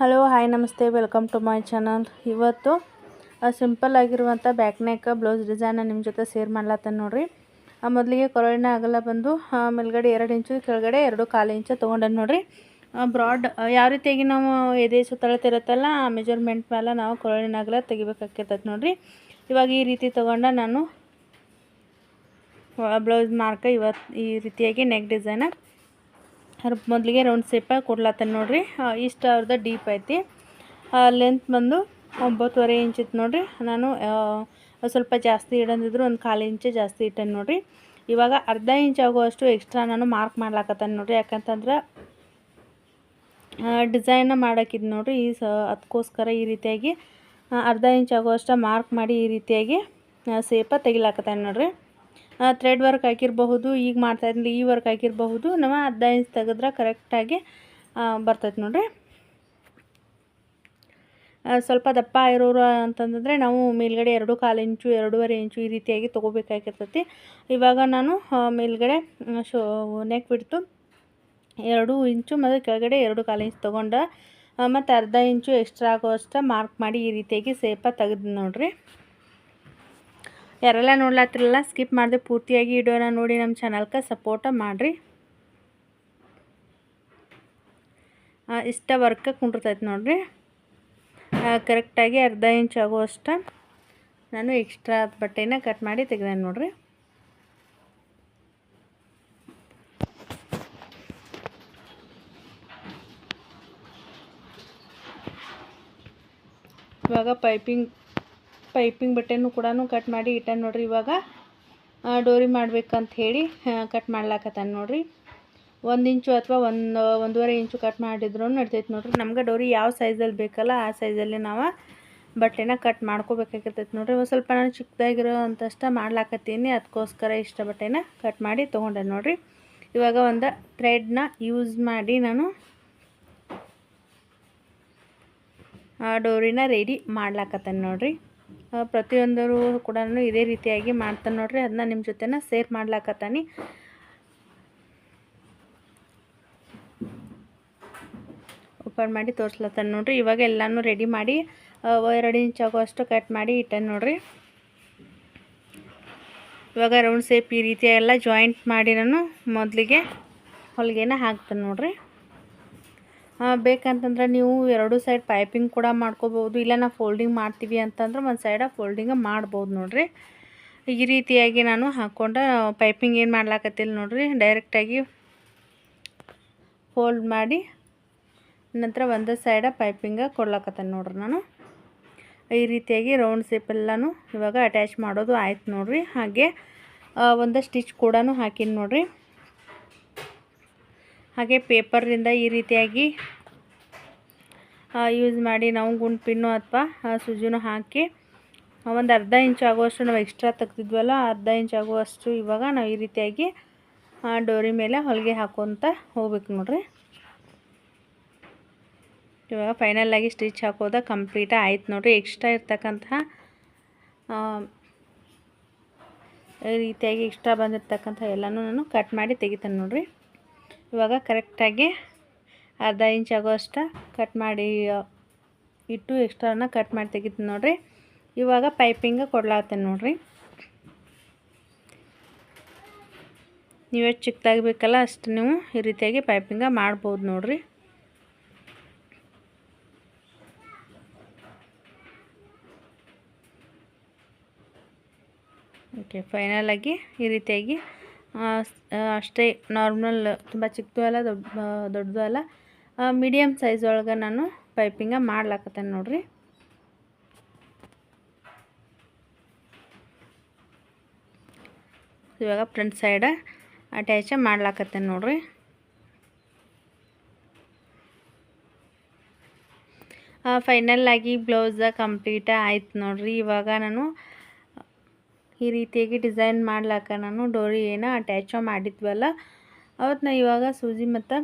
Hello hi ನಮಸ್ತೆ welcome to my channel ಇವತ್ತು simple ಆಗಿರುವಂಥ ಬ್ಯಾಕ್ ನೆಕ್ ಬ್ಲೌಸ್ ಡಿಸೈನ ನಿಮ್ಮ ಜೊತೆ ಸೇರ್ ಮಾಡ್ಲತ್ತೇನೆ ನೋಡಿರಿ. ಮೊದಲಿಗೆ ಕೊರಳಿನ ಅಗಲ ಬಂದು ಮೇಲ್ಗಡೆ ಎರಡು ಇಂಚು ಕೆಳಗಡೆ ಎರಡು ಕಾಲು ಇಂಚು ತೊಗೊಂಡನ್ ನೋಡಿರಿ. ಬ್ರಾಡ್ ಯಾವ ರೀತಿಯಾಗಿ ನಾವು ಎದೆ ಸುತ್ತಳತಿರುತ್ತಲ್ಲ ಆ ಮೆಜರ್ಮೆಂಟ್ ಮೇಲೆ ನಾವು ಕೊರಳಿನ ಅಗಲ ತೆಗಿಬೇಕಾಗಿರ್ತೈತೆ ನೋಡಿರಿ. ಇವಾಗ ಈ ರೀತಿ ತೊಗೊಂಡ ನಾನು ಬ್ಲೌಸ್ ಮಾರ್ಕ ಇವತ್ತು ಈ ರೀತಿಯಾಗಿ ನೆಕ್ ಡಿಸೈನ ಮೊದಲಿಗೆ ರೌಂಡ್ ಸೇಪಾಗಿ ಕೊಡ್ಲತ್ತೇನೆ ನೋಡಿರಿ. ಇಷ್ಟ ಅವ್ರದ್ದು ಡೀಪ್ ಐತಿ. ಲೆಂತ್ ಬಂದು ಒಂಬತ್ತುವರೆ ಇತ್ತು ನೋಡಿರಿ. ನಾನು ಸ್ವಲ್ಪ ಜಾಸ್ತಿ ಇಡಂದಿದ್ರು ಒಂದು ಕಾಲು ಇಂಚ್ ಜಾಸ್ತಿ ಇಟ್ಟೇನೆ ನೋಡಿರಿ. ಇವಾಗ ಅರ್ಧ ಇಂಚ್ ಆಗುವಷ್ಟು ಎಕ್ಸ್ಟ್ರಾ ನಾನು ಮಾರ್ಕ್ ಮಾಡ್ಲಾಕತ್ತೇನೆ ನೋಡಿರಿ. ಯಾಕಂತಂದ್ರೆ ಡಿಸೈನ್ ಮಾಡೋಕ್ಕಿದ್ದು ನೋಡಿರಿ. ಈ ಸ ಅದಕ್ಕೋಸ್ಕರ ಈ ರೀತಿಯಾಗಿ ಅರ್ಧ ಇಂಚ್ ಆಗುವಷ್ಟು ಮಾರ್ಕ್ ಮಾಡಿ ಈ ರೀತಿಯಾಗಿ ಸೇಪ ತೆಗಿಲಾಕತ್ತಾನೆ ನೋಡ್ರಿ. ಥ್ರೆಡ್ ವರ್ಕ್ ಹಾಕಿರಬಹುದು, ಈಗ ಮಾಡ್ತಾಯಿದ್ಲಿ ಈ ವರ್ಕ್ ಹಾಕಿರಬಹುದು ನಾವು ಅರ್ಧ ಇಂಚ್ ತೆಗೆದ್ರೆ ಕರೆಕ್ಟಾಗಿ ಬರ್ತೈತೆ ನೋಡ್ರಿ. ಸ್ವಲ್ಪ ದಪ್ಪ ಇರೋರು ಅಂತಂದರೆ ನಾವು ಮೇಲ್ಗಡೆ ಎರಡು ಕಾಲು ಇಂಚು ಎರಡೂವರೆ ಇಂಚು ಈ ರೀತಿಯಾಗಿ ತೊಗೋಬೇಕಾಗಿರ್ತೈತಿ. ಇವಾಗ ನಾನು ಮೇಲ್ಗಡೆ ಶೋ ನೆಕ್ ಬಿಡ್ತು ಎರಡು ಇಂಚು ಮತ್ತು ಕೆಳಗಡೆ ಎರಡು ಕಾಲು ಇಂಚು ತೊಗೊಂಡು ಮತ್ತು ಅರ್ಧ ಇಂಚು ಎಕ್ಸ್ಟ್ರಾ ಆಗೋಷ್ಟು ಮಾರ್ಕ್ ಮಾಡಿ ಈ ರೀತಿಯಾಗಿ ಸೇಪ ತೆಗೆದು ನೋಡ್ರಿ. ಯಾರೆಲ್ಲ ನೋಡ್ಲತ್ತಿರಲ್ಲ ಸ್ಕಿಪ್ ಮಾಡಿದೆ ಪೂರ್ತಿಯಾಗಿ ವಿಡಿಯೋನ ನೋಡಿ ನಮ್ಮ ಚಾನಲ್ಗೆ ಸಪೋರ್ಟ ಮಾಡಿರಿ. ಇಷ್ಟ ವರ್ಕ ಕುಂಡಿರ್ತೈತೆ ನೋಡಿರಿ. ಕರೆಕ್ಟಾಗಿ ಅರ್ಧ ಇಂಚ್ ಆಗುವಷ್ಟು ನಾನು ಎಕ್ಸ್ಟ್ರಾ ಬಟ್ಟೆನ ಕಟ್ ಮಾಡಿ ತೆಗೆದೆ ನೋಡಿರಿ. ಇವಾಗ ಪೈಪಿಂಗ್ ಪೈಪಿಂಗ್ ಬಟ್ಟೆನೂ ಕೂಡ ಕಟ್ ಮಾಡಿ ಇಟ್ಟ ನೋಡ್ರಿ ಇವಾಗ. ಡೋರಿ ಮಾಡ್ಬೇಕಂತ ಹೇಳಿ ಕಟ್ ಮಾಡ್ಲಾಕತ್ತಾನ ನೋಡ್ರಿ. ಒಂದು ಇಂಚು ಅಥವಾ ಒಂದು, ಒಂದೂವರೆ ಇಂಚು ಕಟ್ ಮಾಡಿದ್ರು ನಡ್ತೈತೆ ನೋಡ್ರಿ. ನಮ್ಗೆ ಡೋರಿ ಯಾವ ಸೈಜಲ್ಲಿ ಬೇಕಲ್ಲ ಆ ಸೈಜಲ್ಲಿ ನಾವು ಬಟ್ಟೆನ ಕಟ್ ಮಾಡ್ಕೋಬೇಕಾಗಿರ್ತೈತೆ ನೋಡ್ರಿ. ಒಂದು ಸ್ವಲ್ಪ ನಾನು ಚಿಕ್ಕದಾಗಿರೋ ಅಂತಷ್ಟ ಮಾಡ್ಲಾಕತ್ತೀನಿ ಅದಕ್ಕೋಸ್ಕರ ಇಷ್ಟ ಬಟ್ಟೆನ ಕಟ್ ಮಾಡಿ ತೊಗೊಂಡೆ ನೋಡ್ರಿ. ಇವಾಗ ಒಂದು ಥ್ರೆಡ್ನ ಯೂಸ್ ಮಾಡಿ ನಾನು ಆ ಡೋರಿನ ರೆಡಿ ಮಾಡ್ಲಾಕತ್ತೇನೆ ನೋಡ್ರಿ. ಪ್ರತಿಯೊಂದರು ಕೂಡ ಇದೇ ರೀತಿಯಾಗಿ ಮಾಡ್ತಾನೆ ನೋಡ್ರಿ ಅದನ್ನ ನಿಮ್ಮ ಜೊತೆನ ಸೇರ್ ಮಾಡ್ಲಾಕತ್ತಾನಿ. ಓಪನ್ ಮಾಡಿ ತೋರಿಸ್ಲತ್ತಾನೆ ನೋಡ್ರಿ, ಇವಾಗ ಎಲ್ಲನೂ ರೆಡಿ ಮಾಡಿ ಎರಡು ಇಂಚ್ ಆಗುವಷ್ಟು ಕಟ್ ಮಾಡಿ ಇಟ್ಟೆ ನೋಡ್ರಿ. ಇವಾಗ ರೌಂಡ್ ಸೇಪ್ ಈ ರೀತಿಯೆಲ್ಲ ಜಾಯಿಂಟ್ ಮಾಡಿ ನಾನು ಮೊದಲಿಗೆ, ಹೊಲಿಗೆನ ಹಾಕ್ತಾನೆ ನೋಡ್ರಿ. ಬೇಕಂತಂದ್ರೆ ನೀವು ಎರಡು ಸೈಡ್ ಪೈಪಿಂಗ್ ಕೂಡ ಮಾಡ್ಕೋಬೋದು ಇಲ್ಲ, ನಾವು ಫೋಲ್ಡಿಂಗ್ ಮಾಡ್ತೀವಿ ಅಂತಂದ್ರೆ ಒಂದು ಸೈಡ ಫೋಲ್ಡಿಂಗ್ ಮಾಡ್ಬೋದು ನೋಡ್ರಿ. ಈ ರೀತಿಯಾಗಿ ನಾನು ಹಾಕ್ಕೊಂಡು ಪೈಪಿಂಗ್ ಏನು ಮಾಡ್ಲಾಕತ್ತಿಲ್ಲ ನೋಡಿರಿ. ಡೈರೆಕ್ಟಾಗಿ ಫೋಲ್ಡ್ ಮಾಡಿ ನಂತರ ಒಂದು ಸೈಡ ಪೈಪಿಂಗ ಕೊಡ್ಲಾಕತ್ತೇನೆ ನೋಡ್ರಿ ನಾನು. ಈ ರೀತಿಯಾಗಿ ರೌಂಡ್ ಎಲ್ಲಾನು ಇವಾಗ ಅಟ್ಯಾಚ್ ಮಾಡೋದು ಆಯ್ತು ನೋಡ್ರಿ. ಹಾಗೆ ಒಂದು ಸ್ಟಿಚ್ ಕೂಡ ಹಾಕಿನಿ ನೋಡ್ರಿ. ಹಾಗೆ ಪೇಪರಿಂದ ಈ ರೀತಿಯಾಗಿ ಯೂಸ್ ಮಾಡಿ ನಾವು ಗುಂಡು ಪಿನ್ನು ಅಥವಾ ಸುಜಿನೂ ಹಾಕಿ ಒಂದು ಅರ್ಧ ಇಂಚು ಆಗುವಷ್ಟು ನಾವು ಎಕ್ಸ್ಟ್ರಾ ತೆಗ್ದಿದ್ವಲ್ಲ ಅರ್ಧ ಇಂಚು ಆಗುವಷ್ಟು ಇವಾಗ ನಾವು ಈ ರೀತಿಯಾಗಿ ಡೋರಿ ಮೇಲೆ ಹೊಲಿಗೆ ಹಾಕೊತ ಹೋಗ್ಬೇಕು ನೋಡ್ರಿ. ಇವಾಗ ಫೈನಲ್ ಆಗಿ ಸ್ಟಿಚ್ ಹಾಕೋದ ಕಂಪ್ಲೀಟ್ ಆಯ್ತು ನೋಡ್ರಿ. ಎಕ್ಸ್ಟ್ರಾ ಇರ್ತಕ್ಕಂತಹ ಈ ರೀತಿಯಾಗಿ ಎಕ್ಸ್ಟ್ರಾ ಬಂದಿರ್ತಕ್ಕಂಥ ಎಲ್ಲನೂ ನಾನು ಕಟ್ ಮಾಡಿ ತೆಗಿತೇನೆ ನೋಡ್ರಿ. ಇವಾಗ ಕರೆಕ್ಟಾಗಿ ಅರ್ಧ ಇಂಚ್ ಆಗೋಷ್ಟು ಕಟ್ ಮಾಡಿ ಇಟ್ಟು ಎಕ್ಸ್ಟ್ರಾನ ಕಟ್ ಮಾಡಿ ತೆಗಿತೀನಿ ನೋಡಿರಿ. ಇವಾಗ ಪೈಪಿಂಗ ಕೊಡ್ಲಾಗ್ತೇನೆ ನೋಡಿರಿ. ನೀವು ಎಷ್ಟು ಚಿಕ್ಕದಾಗಿ ಬೇಕಲ್ಲ ಅಷ್ಟು ನೀವು ಈ ರೀತಿಯಾಗಿ ಪೈಪಿಂಗ ಮಾಡ್ಬೋದು ನೋಡಿರಿ. ಓಕೆ ಫೈನಲ್ ಆಗಿ ಈ ರೀತಿಯಾಗಿ ಅಷ್ಟೇ ನಾರ್ಮಲ್ ತುಂಬ ಚಿಕ್ಕದು ಅಲ್ಲ, ದೊಡ್ಡ ದೊಡ್ಡದು ಅಲ್ಲ. ಮೀಡಿಯಮ್ ಸೈಜ್ ಒಳಗೆ ನಾನು ಪೈಪಿಂಗ ಮಾಡ್ಲಾಕತ್ತೇನೆ ನೋಡ್ರಿ. ಇವಾಗ ಫ್ರಂಟ್ ಸೈಡ ಅಟ್ಯಾಚ ಮಾಡ್ಲಾಕತ್ತೇನೆ ನೋಡ್ರಿ. ಫೈನಲ್ ಆಗಿ ಬ್ಲೌಸ ಕಂಪ್ಲೀಟ ಆಯ್ತು ನೋಡ್ರಿ. ಇವಾಗ ನಾನು ಈ ರೀತಿಯಾಗಿ ಡಿಸೈನ್ ಮಾಡ್ಲಾಕ ನಾನು ಡೋರಿ ಏನು ಅಟ್ಯಾಚ ಮಾಡಿದ್ವಲ್ಲ ಅವತ್ತು ನಾ ಇವಾಗ ಸೂಜಿ ಮತ್ತು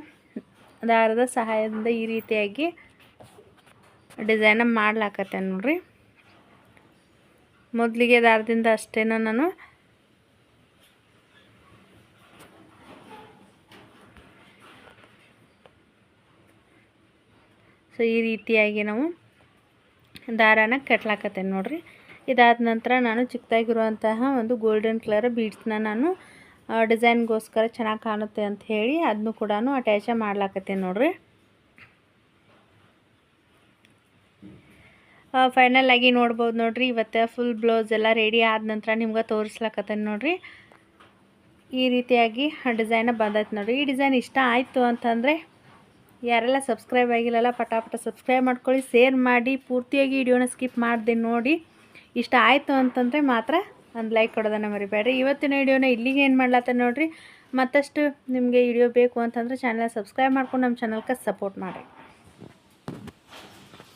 ದಾರದ ಸಹಾಯದಿಂದ ಈ ರೀತಿಯಾಗಿ ಡಿಸೈನ ಮಾಡ್ಲಾಕತ್ತೆ ನೋಡ್ರಿ. ಮೊದಲಿಗೆ ದಾರದಿಂದ ಅಷ್ಟೇನ ನಾನು ಸೊ ಈ ರೀತಿಯಾಗಿ ನಾವು ದಾರಾನ ಕಟ್ಲಾಕತ್ತೇನೆ ನೋಡಿರಿ. ಇದಾದ ನಂತರ ನಾನು ಚಿಕ್ಕದಾಗಿರುವಂತಹ ಒಂದು ಗೋಲ್ಡನ್ ಕಲರ್ ಬೀಡ್ಸ್ನ ನಾನು ಡಿಸೈನ್ಗೋಸ್ಕರ ಚೆನ್ನಾಗಿ ಕಾಣುತ್ತೆ ಅಂತ ಹೇಳಿ ಅದನ್ನು ಕೂಡ ಅಟ್ಯಾಚ ಮಾಡ್ಲಾಕತ್ತೇನೆ ನೋಡ್ರಿ. ಫೈನಲ್ ಆಗಿ ನೋಡ್ಬೋದು ನೋಡ್ರಿ, ಇವತ್ತು ಫುಲ್ ಬ್ಲೌಸ್ ಎಲ್ಲ ರೆಡಿ ಆದ ನಂತರ ನಿಮ್ಗೆ ತೋರಿಸ್ಲಾಕತ್ತೇನೆ ನೋಡ್ರಿ. ಈ ರೀತಿಯಾಗಿ ಡಿಸೈನ ಬಂದೈತೆ ನೋಡ್ರಿ. ಈ ಡಿಸೈನ್ ಇಷ್ಟ ಆಯಿತು ಅಂತಂದರೆ ಯಾರೆಲ್ಲ ಸಬ್ಸ್ಕ್ರೈಬ್ ಆಗಿಲ್ಲಲ್ಲ, ಪಟಾಪಟ ಸಬ್ಸ್ಕ್ರೈಬ್ ಮಾಡ್ಕೊಳ್ಳಿ ಶೇರ್ ಮಾಡಿ, ಪೂರ್ತಿಯಾಗಿ ವಿಡಿಯೋನ ಸ್ಕಿಪ್ ಮಾಡಿದೆ ನೋಡಿ. ಇಷ್ಟ ಆಯಿತು ಅಂತಂದರೆ ಮಾತ್ರ ಒಂದು ಲೈಕ್ ಕೊಡೋದನ್ನು ಮರಿಬೇಡ್ರಿ. ಇವತ್ತಿನ ವಿಡಿಯೋನ ಇಲ್ಲಿಗೆ ಏನು ಮಾಡ್ಲತ್ತ ನೋಡಿರಿ. ಮತ್ತಷ್ಟು ನಿಮಗೆ ವಿಡಿಯೋ ಬೇಕು ಅಂತಂದರೆ ಚಾನಲ್ ಸಬ್ಸ್ಕ್ರೈಬ್ ಮಾಡ್ಕೊಂಡು ನಮ್ಮ ಚಾನಲ್ಗೆ ಸಪೋರ್ಟ್ ಮಾಡಿರಿ.